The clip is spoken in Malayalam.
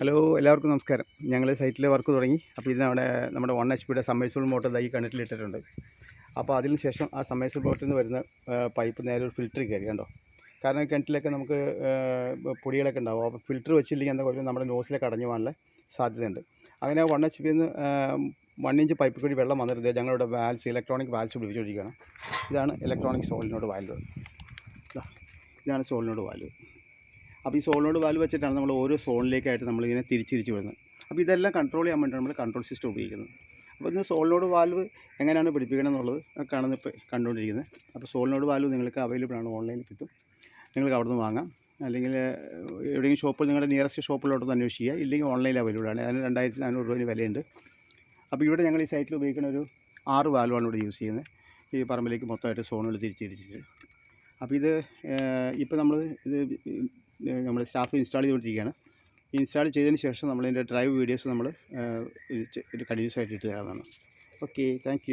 ഹലോ എല്ലാവർക്കും നമസ്കാരം. ഞങ്ങൾ സൈറ്റിൽ വർക്ക് തുടങ്ങി. അപ്പോൾ ഇതിനവിടെ നമ്മുടെ വൺ എച്ച് പിയുടെ സമ്മേഴ്സിബിൾ മോട്ടർ ഈ കിണറ്റിലിട്ടിട്ടുണ്ട് അപ്പോൾ അതിന് ശേഷം ആ സമ്മേഴ്സിബിൾ മോട്ടറിൽ നിന്ന് വരുന്ന പൈപ്പ് നേരെ ഒരു ഫിൽറ്റർ കയറി കണ്ടോ? കാരണം കിണറ്റിലൊക്കെ നമുക്ക് പൊടികളൊക്കെ ഉണ്ടാവും. അപ്പോൾ ഫിൽറ്റർ വെച്ചില്ലെങ്കിൽ എന്താ കുഴപ്പം? നമ്മുടെ നോസിലൊക്കെ അടഞ്ഞു പോകാനുള്ള സാധ്യതയുണ്ട്. അങ്ങനെ വൺ എച്ച് പിയിൽ നിന്ന് വൺ ഇഞ്ച് പൈപ്പ് കൂടി വെള്ളം വന്നിരുന്നത് ഞങ്ങളുടെ വാൽസ് ഇലക്ട്രോണിക് വാൽസ് ഉപയോഗിച്ചുകൊണ്ടിരിക്കുകയാണ് ഇതാണ് ഇലക്ട്രോണിക് സോളിനോട് വാൽവ് ഇതാ ഇതാണ് സോളിനോട് വാൽവ് അപ്പോൾ ഈ സോളിനോട് വാൽവ് വെച്ചിട്ടാണ് നമ്മൾ ഓരോ സോണിലേക്കായിട്ട് നമ്മളിങ്ങനെ തിരിച്ചിരിച്ച് വരുന്നത് അപ്പോൾ ഇതെല്ലാം കൺട്രോൾ ചെയ്യാൻ വേണ്ടിയാണ് നമ്മൾ കൺട്രോൾ സിസ്റ്റം ഉപയോഗിക്കുന്നത്. അപ്പോൾ ഇന്ന് സോളിനോട് വാൽവ് എങ്ങനെയാണ് പിടിപ്പിക്കണം എന്നുള്ളത് കാണുന്ന ഇപ്പോൾ കണ്ടുകൊണ്ടിരിക്കുന്നത്. അപ്പോൾ സോളിനോട് വാൽവ് നിങ്ങൾക്ക് അവൈലബിൾ ആണ് ഓൺലൈനിൽ കിട്ടും. നിങ്ങൾക്ക് അവിടെ നിന്ന് വാങ്ങാം. അല്ലെങ്കിൽ എവിടെയെങ്കിലും ഷോപ്പിൽ നിങ്ങളുടെ നിയറസ്റ്റ് ഷോപ്പിലോട്ടൊന്ന് അന്വേഷിക്കുക. ഇല്ലെങ്കിൽ ഓൺലൈനിൽ അവൈലബിൾ ആണ്. അതിന് രണ്ടായിരത്തി നാനൂറ് രൂപ വിലയുണ്ട്. അപ്പോൾ ഇവിടെ ഞങ്ങൾ ഈ സൈറ്റിൽ ഉപയോഗിക്കുന്ന ഒരു ആറ് വാൽവാണ് ഇവിടെ യൂസ് ചെയ്യുന്നത്. ഈ പറമ്പിലേക്ക് മൊത്തമായിട്ട് സോണുകൾ തിരിച്ചിരിച്ചിട്ട് അപ്പോൾ ഇത് ഇപ്പോൾ നമ്മൾ ഇത് നമ്മൾ സ്റ്റാഫ് ഇൻസ്റ്റാൾ ചെയ്തുകൊണ്ടിരിക്കുകയാണ്. ഇൻസ്റ്റാൾ ചെയ്തതിന് ശേഷം നമ്മൾ ഇതിന്റെ ഡ്രൈവ് വീഡിയോസ് നമ്മൾ കണ്ടിന്യൂസ് ആയിട്ട് ഇട്ട് തരാവുന്നതാണ്. Okay thank